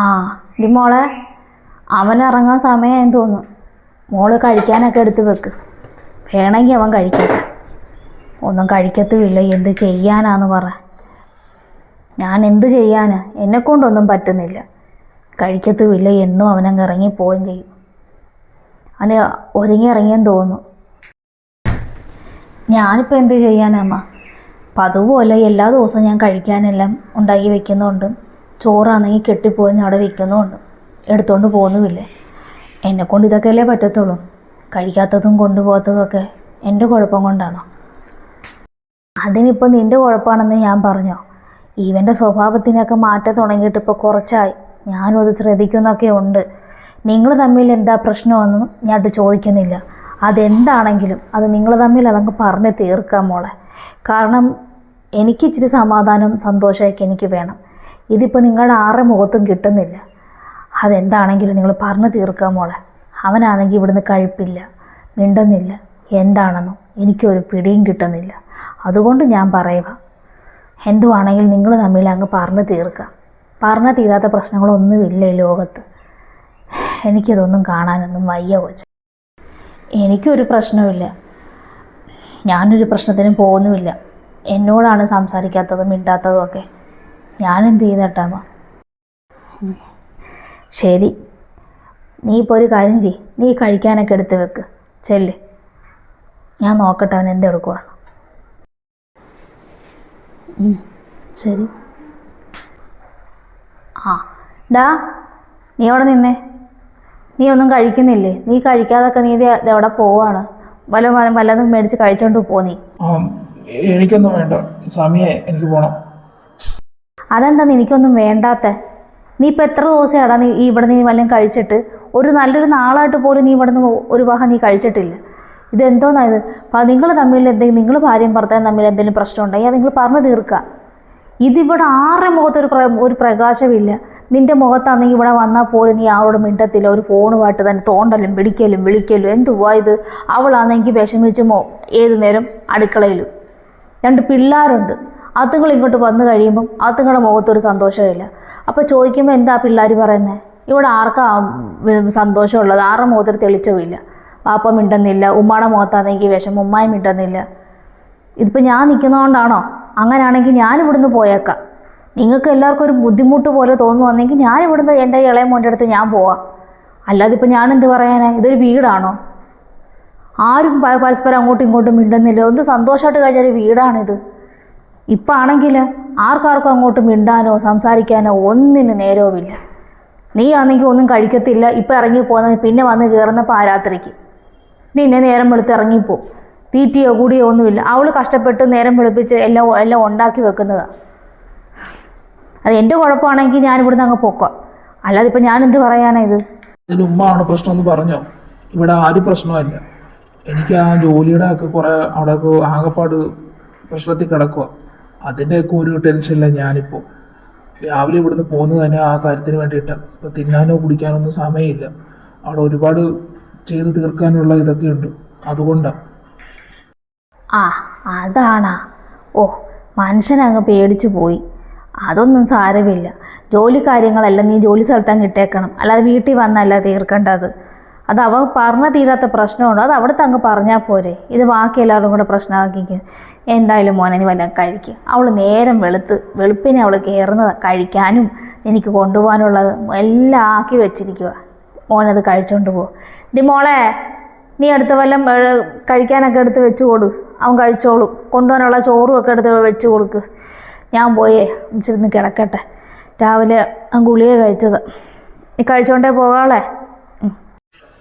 ആ ഡി മോളെ അവൻ ഇറങ്ങാൻ സമയമായെന്ന് തോന്നുന്നു. മോൾ കഴിക്കാനൊക്കെ എടുത്ത് വെക്ക്. വേണമെങ്കിൽ അവൻ കഴിക്കട്ടെ. ഒന്നും കഴിക്കത്തുമില്ല. എന്ത് ചെയ്യാനാന്ന് പറ. ഞാൻ എന്ത് ചെയ്യാനാ? എന്നെ കൊണ്ടൊന്നും പറ്റുന്നില്ല. കഴിക്കത്തുമില്ല. എന്നും അവനങ്ങ് ഇറങ്ങി പോവുകയും ചെയ്യും. അവന് ഒരുങ്ങി ഇറങ്ങിയെന്ന് തോന്നുന്നു. ഞാനിപ്പോൾ എന്ത് ചെയ്യാനമ്മ പതുപോലെ എല്ലാ ദിവസവും ഞാൻ കഴിക്കാനെല്ലാം ഉണ്ടാക്കി വെക്കുന്നുണ്ട് ചോറാണെങ്കിൽ കെട്ടിപ്പോയി അവിടെ വിൽക്കുന്നുമുണ്ട് എടുത്തുകൊണ്ട് പോകുന്നുമില്ലേ? എന്നെക്കൊണ്ട് ഇതൊക്കെയല്ലേ പറ്റത്തുള്ളൂ. കഴിക്കാത്തതും കൊണ്ടുപോകാത്തതും ഒക്കെ എന്റെ കുഴപ്പം കൊണ്ടാണോ. അതിനിപ്പോൾ നിന്റെ കുഴപ്പമാണെന്ന് ഞാൻ പറഞ്ഞോ? ഇവന്റെ സ്വഭാവത്തിനൊക്കെ മാറ്റം തുടങ്ങിയിട്ട് ഇപ്പോൾ കുറച്ചായി. ഞാനും അത് ശ്രദ്ധിക്കുന്നൊക്കെ ഉണ്ട്. നിങ്ങൾ തമ്മിൽ എന്താ പ്രശ്നമെന്നും ഞാൻ ചോദിക്കുന്നില്ല. അതെന്താണെങ്കിലും അത് നിങ്ങൾ തമ്മിൽ അതങ്ങ് പറഞ്ഞ് തീർക്കാം മോളെ. കാരണം എനിക്ക് ഇച്ചിരി സമാധാനം സന്തോഷമൊക്കെ എനിക്ക് വേണം. ഇതിപ്പോൾ നിങ്ങളുടെ ആറ് മുഖത്തും കിട്ടുന്നില്ല. അതെന്താണെങ്കിലും നിങ്ങൾ പറഞ്ഞു തീർക്കുക മോളെ. അവനാണെങ്കിൽ ഇവിടുന്ന് കഴിപ്പില്ല മിണ്ടുന്നില്ല എന്താണെന്നും എനിക്കൊരു പിടിയും കിട്ടുന്നില്ല. അതുകൊണ്ട് ഞാൻ പറയുക എന്തുവാണെങ്കിലും നിങ്ങൾ തമ്മിൽ അങ്ങ് പറഞ്ഞു തീർക്കുക പറഞ്ഞു തീരാത്ത പ്രശ്നങ്ങളൊന്നുമില്ല ഈ ലോകത്ത്? എനിക്കതൊന്നും കാണാനൊന്നും വയ്യ കൊച്ചു. എനിക്കൊരു പ്രശ്നവുമില്ല. ഞാനൊരു പ്രശ്നത്തിനും പോകുന്നുമില്ല. എന്നോടാണ് സംസാരിക്കാത്തതും മിണ്ടാത്തതും ഒക്കെ. ഞാൻ എന്ത് ചെയ്തട്ടാമ ശരി. നീ ഇപ്പോൾ ഒരു കാര്യം ചെയ് നീ കഴിക്കാനൊക്കെ എടുത്ത് വെക്ക്. ചെല്ല്. ഞാൻ നോക്കട്ടെ അവൻ എന്തെടുക്കുക ശരി. ആ. ഡാ നീ അവിടെ നിന്നേ? നീ ഒന്നും കഴിക്കുന്നില്ലേ? നീ കഴിക്കാതൊക്കെ നീ എവിടെ പോവാണ്. വല്ല വല്ലതും മേടിച്ച് കഴിച്ചോണ്ട് പോ നീ. എനിക്കൊന്നും വേണ്ട. സമയം എനിക്ക് പോണം. അതെന്താ എനിക്കൊന്നും വേണ്ടാത്ത. നീ ഇപ്പം എത്ര ദിവസമാടാ നീ ഇവിടെ നീ വല്ലതും കഴിച്ചിട്ട്? ഒരു നല്ലൊരു നാളായിട്ട് പോലും നീ ഇവിടെ നിന്ന് ഒരു വാഹനം നീ കഴിച്ചിട്ടില്ല. ഇതെന്തോന്നാ ഇത്? നിങ്ങൾ തമ്മിൽ എന്തെങ്കിലും നിങ്ങൾ ഭാര്യയും ഭർത്താവും തമ്മിൽ എന്തെങ്കിലും പ്രശ്നം ഉണ്ടെങ്കിൽ അത് നിങ്ങൾ പറഞ്ഞു തീർക്കുക. ഇതിവിടെ ആരുടെ മുഖത്തൊരു പ്ര ഒരു പ്രകാശമില്ല നിന്റെ മുഖത്താണെങ്കിൽ ഇവിടെ വന്നാൽ പോലും നീ ആരോട് മിണ്ടത്തില്ല. ഒരു ഫോണുമായിട്ട് തന്നെ തോണ്ടലും പിടിക്കലും വിളിക്കലും എന്തുവാ ഇത്? അവളാണെങ്കിൽ വിഷമിച്ചുമോ ഏത് നേരം അടുക്കളയിലും. രണ്ട് പിള്ളേരുണ്ട്. അതുങ്ങൾ ഇങ്ങോട്ട് വന്നു കഴിയുമ്പം അതുങ്ങളുടെ മുഖത്തൊരു സന്തോഷമില്ല. അപ്പോൾ ചോദിക്കുമ്പോൾ എന്താ പിള്ളേർ പറയുന്നത് ഇവിടെ ആർക്കാ സന്തോഷമുള്ളത്? ആരുടെ മുഖത്തൊരു തെളിച്ചവുമില്ല. പാപ്പ മിണ്ടുന്നില്ല. ഉമ്മയുടെ മുഖത്താണെങ്കിൽ വിഷം ഉമ്മായി മിണ്ടുന്നില്ല. ഇതിപ്പോൾ ഞാൻ നിൽക്കുന്നതുകൊണ്ടാണോ അങ്ങനെയാണെങ്കിൽ ഞാൻ ഇവിടുന്ന് പോയേക്കാം. നിങ്ങൾക്ക് എല്ലാവർക്കും ഒരു ബുദ്ധിമുട്ട് പോലെ തോന്നുവാണെങ്കിൽ ഞാൻ ഇവിടുന്ന് എന്റെ ഇളയ മോന്റെ അടുത്ത് ഞാൻ പോവാം. അല്ലാതെ ഇപ്പോൾ ഞാൻ എന്ത് പറയാനാ? ഇതൊരു വീടാണോ? ആരും പരസ്പരം അങ്ങോട്ടും ഇങ്ങോട്ടും മിണ്ടുന്നില്ല. ഒന്ന് സന്തോഷമായിട്ട് കഴിഞ്ഞൊരു വീടാണിത്. ഇപ്പം ആണെങ്കിൽ ആർക്കാർക്കും അങ്ങോട്ട് മിണ്ടാനോ സംസാരിക്കാനോ ഒന്നിന് നേരവുമില്ല. നീ ആണെങ്കിൽ ഒന്നും കഴിക്കത്തില്ല. ഇപ്പം ഇറങ്ങി പോകുന്ന പിന്നെ വന്ന് കയറുന്നപ്പോൾ ആ പാരാത്രിക്ക് നിന്നെ നേരം വെളുത്ത് ഇറങ്ങിപ്പോ. തീറ്റിയോ കൂടിയോ ഒന്നുമില്ല. അവൾ കഷ്ടപ്പെട്ട് നേരം വെളുപ്പിച്ച് എല്ലാം എല്ലാം ഉണ്ടാക്കി വെക്കുന്നതാണ് അത് എന്റെ കുഴപ്പമാണെങ്കിൽ ഞാൻ ഇവിടുന്ന് അങ്ങ് പൊക്കാം. അല്ലാതെ ഇപ്പം ഞാൻ എന്ത് പറയാനാ ഇത്? ഉമ്മാണ് ഉമ്മ പ്രശ്നം എന്ന് പറഞ്ഞോ? ഇവിടെ ആരും പ്രശ്നമല്ല എനിക്ക് ആ ജോലിയുടെ ഒക്കെ കുറെ അവിടെ ആകപ്പാട് പ്രശ്നത്തിൽ കിടക്കുക അതിന്റെയൊക്കെ ഒരു ടെൻഷനില്ല ഞാനിപ്പോൾ രാവിലെ ഇവിടുന്ന് പോകുന്നത് തന്നെ ആ കാര്യത്തിന് വേണ്ടിയിട്ട്. ഇപ്പോൾ തിന്നാനോ കുടിക്കാനോ ഒന്നും സമയമില്ല. അവിടെ ഒരുപാട് ചെയ്ത് തീർക്കാനുള്ള ഇതൊക്കെ ഉണ്ട്. അതുകൊണ്ടാണ് ആ അതാണാ. ഓ മനുഷ്യനങ്ങ് പേടിച്ചു പോയി. അതൊന്നും സാരമില്ല. ജോലി കാര്യങ്ങളെല്ലാം നീ ജോലി സ്ഥലത്തങ്ങ് ഇട്ടേക്കണം. അല്ലാതെ വീട്ടിൽ വന്നല്ല തീർക്കേണ്ടത്. അത് അവ പറഞ്ഞു തീരാത്ത പ്രശ്നമുണ്ടോ? അത് അവിടുത്തെ അങ്ങ് പറഞ്ഞാൽ പോരെ. ഇത് ബാക്കി എല്ലാവരും കൂടെ പ്രശ്നമാക്കി എന്തായാലും മോനെ നീ വല്ല കഴിക്കുക അവൾ നേരം വെളുത്ത് വെളുപ്പിനെ അവൾ കയറുന്നത് കഴിക്കാനും എനിക്ക് കൊണ്ടുപോകാനുള്ളത് എല്ലാം ആക്കി വെച്ചിരിക്കുക മോനത് കഴിച്ചുകൊണ്ട് പോകും ഡി മോളെ നീ അടുത്ത വല്ലം കഴിക്കാനൊക്കെ എടുത്ത് വെച്ച് കൊടു. അവൻ കഴിച്ചോളും. കൊണ്ടുപോകാനുള്ള ചോറും ഒക്കെ എടുത്ത് വെച്ച് കൊടുക്ക്. ഞാൻ പോയേ ഇച്ചിരുന്ന് കിടക്കട്ടെ. രാവിലെ ഗുളിക കഴിച്ചത്. നീ കഴിച്ചോണ്ടേ പോകാളെ.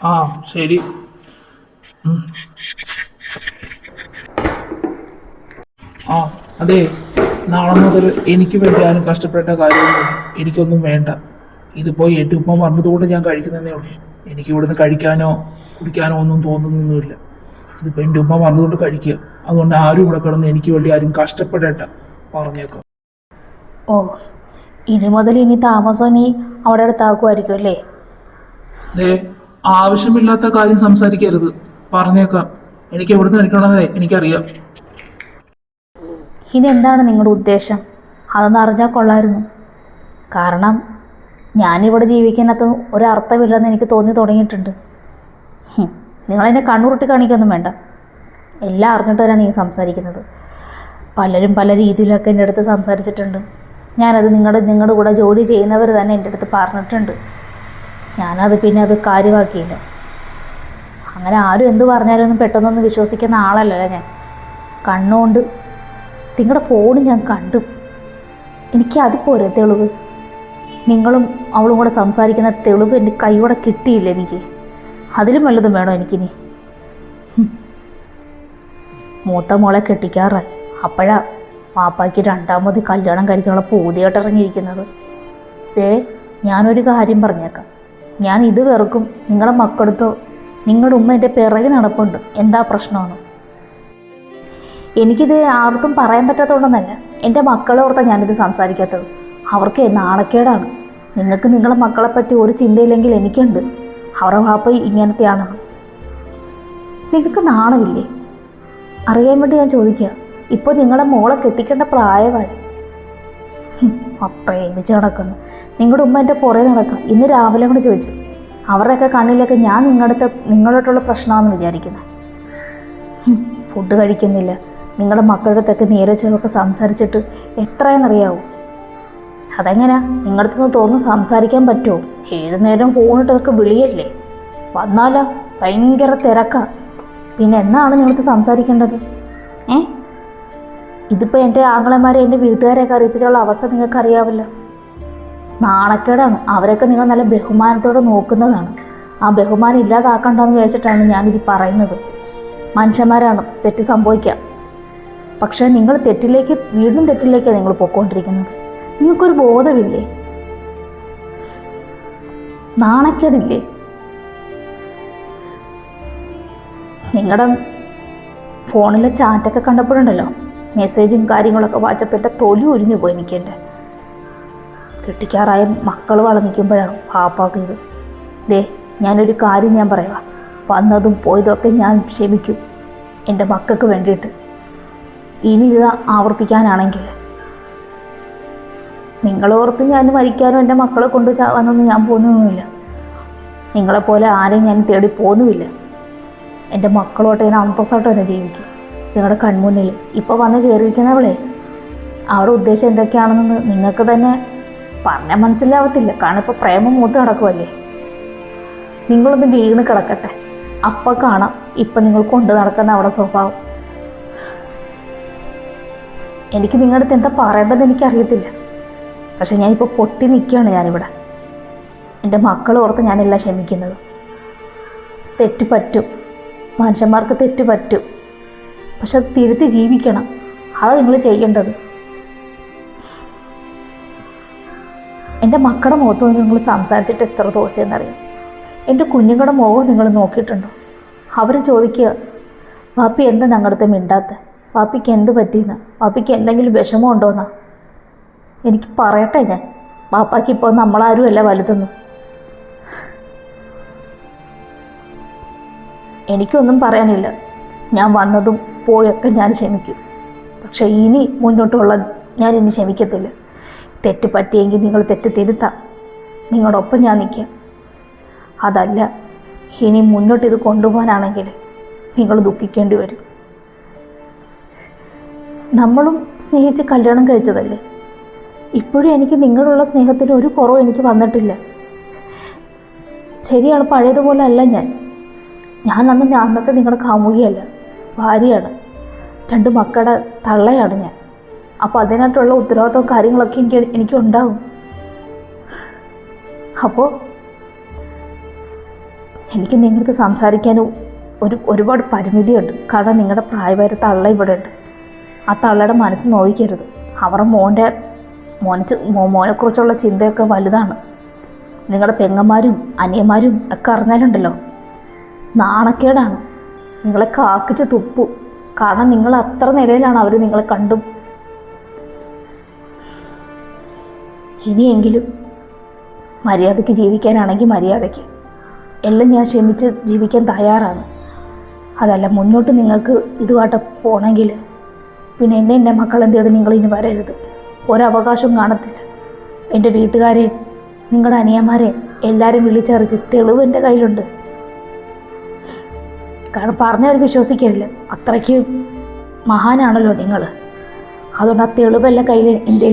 ആ ശരി. ആ അതെ. നാളെ മുതൽ എനിക്ക് വേണ്ടി ആരും കഷ്ടപ്പെട്ട കാര്യമൊന്നും എനിക്കൊന്നും വേണ്ട. ഇതിപ്പോൾ എന്റെ ഉമ്മ പറഞ്ഞതുകൊണ്ട് ഞാൻ കഴിക്കുന്നതേ ഉള്ളൂ. എനിക്ക് ഇവിടുന്ന് കഴിക്കാനോ കുടിക്കാനോ ഒന്നും തോന്നുന്നൊന്നുമില്ല. ഇതിപ്പോൾ എന്റെ ഉമ്മ പറഞ്ഞതുകൊണ്ട് കഴിക്കുക. അതുകൊണ്ട് ആരും ഇവിടെ കിടന്ന് എനിക്ക് വേണ്ടി ആരും കഷ്ടപ്പെടേണ്ട. പറഞ്ഞേക്കാം. ഓ ഇനി മുതൽ ഇനി താമസം നീ അവിടെ അടുത്താക്കുമായിരിക്കും അല്ലേ? ആവശ്യമില്ലാത്ത കാര്യം സംസാരിക്കരുത്. പറഞ്ഞേക്കാം. എനിക്ക് എവിടുന്ന് കഴിക്കണമെന്നേ എനിക്കറിയാം. ഇനി എന്താണ് നിങ്ങളുടെ ഉദ്ദേശം? അതൊന്ന് അറിഞ്ഞാൽ കൊള്ളായിരുന്നു. കാരണം ഞാനിവിടെ ജീവിക്കുന്നതിനകത്ത് ഒരർത്ഥമില്ലെന്ന് എനിക്ക് തോന്നി തുടങ്ങിയിട്ടുണ്ട്. നിങ്ങൾ എന്നെ കണ്ണുരുട്ടി കാണിക്കൊന്നും വേണ്ട. എല്ലാം അറിഞ്ഞിട്ട് തന്നെയാണ് ഈ സംസാരിക്കുന്നത്. പലരും പല രീതിയിലൊക്കെ എന്റെ അടുത്ത് സംസാരിച്ചിട്ടുണ്ട്. ഞാനത് നിങ്ങളുടെ നിങ്ങളുടെ കൂടെ ജോലി ചെയ്യുന്നവർ തന്നെ എന്റെ അടുത്ത് പറഞ്ഞിട്ടുണ്ട്. ഞാനത് പിന്നെ അത് കാര്യമാക്കിയില്ല. അങ്ങനെ ആരും എന്ത് പറഞ്ഞാലൊന്നും പെട്ടെന്നൊന്നും വിശ്വസിക്കുന്ന ആളല്ലല്ലോ ഞാൻ. കണ്ണുകൊണ്ട് നിങ്ങളുടെ ഫോൺ ഞാൻ കണ്ടു. എനിക്ക് അത് പോരെ തെളിവ്. നിങ്ങളും അവളും കൂടെ സംസാരിക്കുന്ന തെളിവ് എന്റെ കൈയോടെ കിട്ടിയില്ല എനിക്ക്. അതിലും വല്ലതും വേണോ എനിക്കിനി. മൂത്ത മോളെ കെട്ടിക്കാറായി. അപ്പോഴാ പാപ്പായ്ക്ക് രണ്ടാമത് കല്യാണം കഴിക്കാനുള്ള പൂതിയായിട്ടിറങ്ങിയിരിക്കുന്നത്. ദേ ഞാനൊരു കാര്യം പറഞ്ഞേക്കാം. ഞാൻ ഇത് വെറുക്കും. നിങ്ങളുടെ മക്കളടുത്തോ നിങ്ങളുടെ ഉമ്മ എന്റെ പിറകെ നടപ്പുണ്ട്. എന്താ പ്രശ്നമാണ് എനിക്കിത് ആർക്കും പറയാൻ പറ്റാത്തതുകൊണ്ടൊന്നല്ല. എന്റെ മക്കളെ ഓർത്താണ് ഞാനിത് സംസാരിക്കാത്തത്. അവർക്ക് നാണക്കേടാണ് നിങ്ങൾക്ക് നിങ്ങളുടെ മക്കളെപ്പറ്റി ഒരു ചിന്തയില്ലെങ്കിൽ എനിക്കുണ്ട്. അവരുടെ വാപ്പ ഇങ്ങനത്തെയാണെന്ന് നിങ്ങൾക്ക് നാണമില്ലേ അറിയാൻ വേണ്ടി ഞാൻ ചോദിക്കുക ഇപ്പോൾ നിങ്ങളുടെ മോളെ കെട്ടിക്കേണ്ട പ്രായമായി. പ്രേമിച്ച് നടക്കുന്നു. നിങ്ങളുടെ ഉമ്മ എന്റെ പുറകെ നടക്കുക ഇന്ന് രാവിലെ കൂടെ ചോദിച്ചു. അവരുടെയൊക്കെ കണ്ണിലൊക്കെ ഞാൻ നിങ്ങളുടെ നിങ്ങളോട്ടുള്ള പ്രശ്നമാണെന്ന് വിചാരിക്കുന്നത് ഫുഡ് കഴിക്കുന്നില്ല. നിങ്ങളുടെ മക്കളുടെ അടുത്തൊക്കെ നേരെ ചെവൊക്കെ സംസാരിച്ചിട്ട് എത്രയെന്നറിയാവോ അതെങ്ങനെയാ നിങ്ങളുടെ അടുത്തുനിന്ന് തുറന്ന് സംസാരിക്കാൻ പറ്റുമോ ഏത് നേരം ഫോണിട്ടതൊക്കെ വിളിയല്ലേ? വന്നാലോ ഭയങ്കര തിരക്കാണ് പിന്നെ എന്നാണ് നിങ്ങൾക്ക് സംസാരിക്കേണ്ടത്? ഏ? ഇതിപ്പോൾ എന്റെ ആങ്ങളമാരെ എന്റെ വീട്ടുകാരെയൊക്കെ അറിയിപ്പിച്ചുള്ള അവസ്ഥ നിങ്ങൾക്ക് അറിയാമല്ലോ നാണക്കേടാണ്. അവരൊക്കെ നിങ്ങൾ നല്ല ബഹുമാനത്തോടെ നോക്കുന്നതാണ്. ആ ബഹുമാനം ഇല്ലാതാക്കണ്ടെന്ന് വിചാരിച്ചിട്ടാണ് ഞാനിത് പറയുന്നത്. മനുഷ്യന്മാരാണ്. തെറ്റ് സംഭവിക്കാം. പക്ഷേ നിങ്ങൾ തെറ്റിലേക്ക് വീണ്ടും തെറ്റിലേക്കാണ് നിങ്ങൾ പോയിക്കൊണ്ടിരിക്കുന്നത്. നിങ്ങൾക്കൊരു ബോധമില്ലേ? നാണക്കേടില്ലേ? നിങ്ങളുടെ ഫോണിലെ ചാറ്റൊക്കെ കണ്ടപ്പോഴുണ്ടല്ലോ. മെസ്സേജും കാര്യങ്ങളൊക്കെ വാച്ചപ്പെട്ട തൊലി ഉരിഞ്ഞു പോയി എനിക്ക് എന്റെ കെട്ടിക്കാറായ മക്കൾ വളർന്നിക്കുമ്പോഴാണ് പാപ്പാക്ക് ഇത് ദേ ഞാനൊരു കാര്യം ഞാൻ പറയാം വന്നതും പോയതൊക്കെ ഞാൻ ക്ഷമിക്കും എന്റെ മക്കൾക്ക് വേണ്ടിയിട്ട്. ഇനി ഇത് ആവർത്തിക്കാനാണെങ്കിൽ നിങ്ങളോർത്ത് ഞാൻ മരിക്കാനോ എന്റെ മക്കളെ കൊണ്ട് ചാവാനൊന്നും ഞാൻ പോകുന്നൊന്നുമില്ല. നിങ്ങളെപ്പോലെ ആരെയും ഞാൻ തേടി പോകുന്നുമില്ല. എന്റെ മക്കളോട്ട് ഞാൻ അന്തസ്സായിട്ട് തന്നെ ജീവിക്കും. നിങ്ങളുടെ കൺമുന്നിൽ ഇപ്പോൾ വന്ന് കയറിയിരിക്കുന്നവളെ അവരുടെ ഉദ്ദേശം എന്തൊക്കെയാണെന്ന് നിങ്ങൾക്ക് തന്നെ പറഞ്ഞാൽ മനസ്സിലാവത്തില്ല. കാരണം ഇപ്പോൾ പ്രേമം മൂത്ത് നടക്കുമല്ലേ നിങ്ങളൊന്ന് വീണ് കിടക്കട്ടെ. അപ്പം കാണാം ഇപ്പം നിങ്ങൾ കൊണ്ട് നടക്കുന്ന അവിടെ സ്വഭാവം. എനിക്ക് നിങ്ങളുടെ അടുത്ത് എന്താ പറയേണ്ടതെന്ന് എനിക്കറിയത്തില്ല. പക്ഷെ ഞാനിപ്പോൾ പൊട്ടി നിൽക്കുകയാണ് ഞാനിവിടെ. എന്റെ മക്കൾ ഓർത്ത് ഞാനെല്ലാം ക്ഷമിക്കുന്നത്. തെറ്റ് പറ്റും മനുഷ്യന്മാർക്ക് തെറ്റ് പറ്റും പക്ഷെ അത് തിരുത്തി ജീവിക്കണം. അതാണ് നിങ്ങൾ ചെയ്യേണ്ടത്. എന്റെ മക്കളുടെ മുഖത്ത് വന്ന് നിങ്ങൾ സംസാരിച്ചിട്ട് എത്ര ദിവസമെന്നറിയാം എന്റെ കുഞ്ഞുങ്ങളുടെ മുഖം നിങ്ങൾ നോക്കിയിട്ടുണ്ടോ? അവർ ചോദിക്കുക വാപ്പി എന്താ ഞങ്ങളുടെ മിണ്ടാത്ത? വാപ്പിക്ക് എന്ത് പറ്റിയെന്ന്? വാപ്പിക്ക് എന്തെങ്കിലും വിഷമം ഉണ്ടോയെന്നാ എനിക്ക് പറയട്ടെ ഞാൻ. വാപ്പാക്ക് ഇപ്പോൾ നമ്മളാരും അല്ല വലുതെന്ന്. എനിക്കൊന്നും പറയാനില്ല. ഞാൻ വന്നതും പോയൊക്കെ ഞാൻ ക്ഷമിക്കും. പക്ഷെ ഇനി മുന്നോട്ടുള്ള ഞാൻ ഇനി ക്ഷമിക്കത്തില്ല. തെറ്റ് പറ്റിയെങ്കിൽ നിങ്ങൾ തെറ്റ് തിരുത്താം. നിങ്ങളോടൊപ്പം ഞാൻ നിൽക്കാം. അതല്ല ഇനി മുന്നോട്ട് ഇത് കൊണ്ടുപോകാനാണെങ്കിൽ നിങ്ങൾ ദുഃഖിക്കേണ്ടി വരും. നമ്മളും സ്നേഹിച്ച് കല്യാണം കഴിച്ചതല്ലേ? ഇപ്പോഴും എനിക്ക് നിങ്ങളുള്ള സ്നേഹത്തിന് ഒരു കുറവ് എനിക്ക് വന്നിട്ടില്ല. ശരിയാണ് പഴയതുപോലെ അല്ല ഞാൻ. ഞാൻ അന്ന് അന്നത്തെ നിങ്ങളുടെ കാമുകിയല്ല. ഭാര്യയാണ്. രണ്ട് മക്കളുടെ തള്ളയാണ് ഞാൻ. അപ്പോൾ അതിനായിട്ടുള്ള ഉത്തരവാദിത്വം കാര്യങ്ങളൊക്കെ എനിക്ക് എനിക്കുണ്ടാവും. അപ്പോൾ എനിക്ക് നിങ്ങൾക്ക് സംസാരിക്കാനും ഒരു ഒരുപാട് പരിമിതിയുണ്ട്. കാരണം നിങ്ങളുടെ പ്രായമായ തള്ള ഇവിടെ ഉണ്ട് ആ തള്ളയുടെ മനസ്സ് നോവിക്കരുത് അവരുടെ മോന്റെ മോനെ മോനെക്കുറിച്ചുള്ള ചിന്തയൊക്കെ വലുതാണ്. നിങ്ങളുടെ പെങ്ങന്മാരും അനിയന്മാരും ഒക്കെ അറിഞ്ഞാലുണ്ടല്ലോ. നാണക്കേടാണ്. നിങ്ങളെ കാക്കിച്ച് തുപ്പു. കാരണം നിങ്ങൾ അത്ര നിലയിലാണ് അവർ നിങ്ങളെ കണ്ടും. ഇനിയെങ്കിലും മര്യാദയ്ക്ക് ജീവിക്കാനാണെങ്കിൽ മര്യാദയ്ക്ക്. എല്ലാം ഞാൻ ക്ഷമിച്ച് ജീവിക്കാൻ തയ്യാറാണ്. അതല്ല മുന്നോട്ട് നിങ്ങൾക്ക് ഇതുമായിട്ട് പോകണമെങ്കിൽ പിന്നെ എന്നെ എന്റെ മക്കളെന്തേടും നിങ്ങൾ ഇനി വരരുത്. ഒരവകാശവും കാണത്തില്ല. എന്റെ വീട്ടുകാരെയും നിങ്ങളുടെ അനിയന്മാരെയും എല്ലാവരും വിളിച്ചറിച്ച് തെളിവ് എന്റെ കയ്യിലുണ്ട്. കാരണം പറഞ്ഞവർ വിശ്വസിക്കരുത്. അത്രയ്ക്ക് മഹാനാണല്ലോ നിങ്ങൾ അതുകൊണ്ട് ആ തെളിവെല്ലാം കയ്യിൽ എന്റെ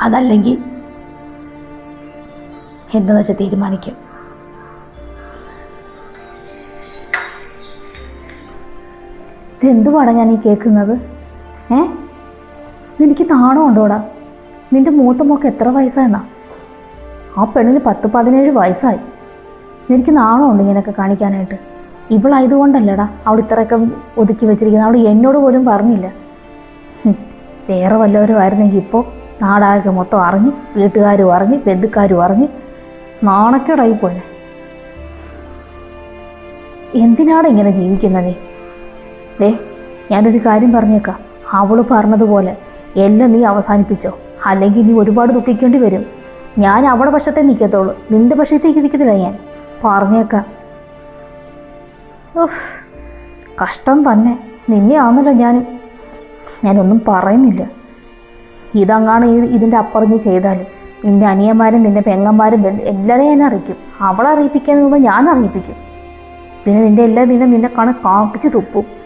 അതല്ലെങ്കിൽ എന്താണെന്ന് വെച്ചാൽ തീരുമാനിക്കും. ഇതെന്തുവാടാ ഞാൻ ഈ കേൾക്കുന്നത്? ഏ? നിനക്ക് ഉണ്ടോടാ? നിന്റെ മൂത്ത മോക്ക് എത്ര വയസ്സായെന്നാ? ആ പെണ്ണിന് പത്ത് പതിനേഴ് വയസ്സായി. നിനക്ക് നാണമുണ്ട് ഇങ്ങനെയൊക്കെ കാണിക്കാനായിട്ട്. ഇവളായതുകൊണ്ടല്ലടാ അവിടെ ഇത്രയൊക്കെ ഒതുക്കി വെച്ചിരിക്കുന്നത്. അവിടെ എന്നോട് പോലും പറഞ്ഞില്ല. വേറെ വല്ലവരും ആയിരുന്നെങ്കിൽ ഇപ്പോൾ നാടാകെ മൊത്തം അറിഞ്ഞ് വീട്ടുകാരും അറിഞ്ഞ് ബന്ധുക്കാരും അറിഞ്ഞ് നാണക്കേടായി പോലെ എന്തിനാണ് ഇങ്ങനെ ജീവിക്കുന്നത്? ദേ ഞാനൊരു കാര്യം പറഞ്ഞേക്കാം. അവൾ പറഞ്ഞതുപോലെ എല്ലാം നീ അവസാനിപ്പിച്ചോ. അല്ലെങ്കിൽ നീ ഒരുപാട് ദുഃഖിക്കേണ്ടി വരും. ഞാൻ അവളുടെ പക്ഷത്തെ നിൽക്കത്തുള്ളൂ നിന്റെ പക്ഷത്തേക്ക് ഇരിക്കത്തില്ല ഞാൻ. പറഞ്ഞേക്കാം. ഉഫ്, കഷ്ടം തന്നെ. നിന്നെ ആണല്ലോ ഞാൻ ഞാനൊന്നും പറയുന്നില്ല. ഇതങ്ങാണ് ഈ ഇതിന്റെ അപ്പുറഞ്ഞ് ചെയ്താൽ നിന്റെ അനിയന്മാരും നിന്റെ പെങ്ങന്മാരും എല്ലാവരെയും ഞാൻ അറിയിക്കും. അവളെ അറിയിപ്പിക്കാൻ ഞാൻ അറിയിപ്പിക്കും പിന്നെ നിന്റെ എല്ലാ ദിനം നിന്നെ കാണാൻ കാപ്പിച്ച് തുപ്പും.